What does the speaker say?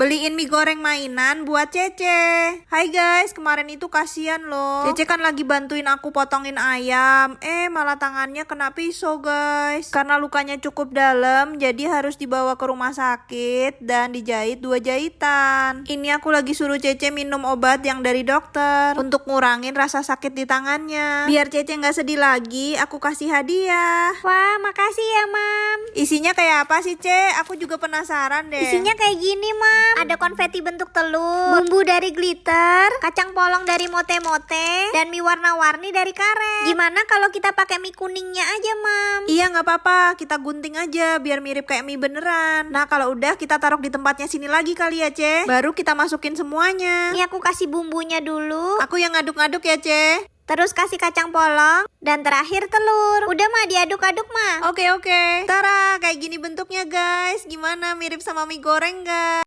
Beliin mie goreng mainan buat Cece. Hai guys, kemarin itu kasihan loh. Cece kan lagi bantuin aku potongin ayam. Eh, malah tangannya kena pisau guys. Karena lukanya cukup dalam, jadi harus dibawa ke rumah sakit dan dijahit dua jahitan. Ini aku lagi suruh Cece minum obat yang dari dokter untuk ngurangin rasa sakit di tangannya. Biar Cece nggak sedih lagi, aku kasih hadiah. Wah, makasih ya, Mam. Isinya kayak apa sih, Ce? Aku juga penasaran deh. Isinya kayak gini, Mam. Ada konfeti bentuk telur, bumbu dari glitter, kacang polong dari mote-mote, dan mie warna-warni dari karet. Gimana kalau kita pakai mie kuningnya aja, Mam? Iya nggak apa-apa, kita gunting aja biar mirip kayak mie beneran. Nah kalau udah kita taruh di tempatnya sini lagi kali ya, Ce. Baru kita masukin semuanya. Ini aku kasih bumbunya dulu, Aku yang ngaduk-ngaduk ya, Ce. terus kasih kacang polong, dan terakhir telur. Udah, mah diaduk-aduk, mah. Oke oke. Tara, kayak gini bentuknya guys. Gimana? Mirip sama mie goreng nggak?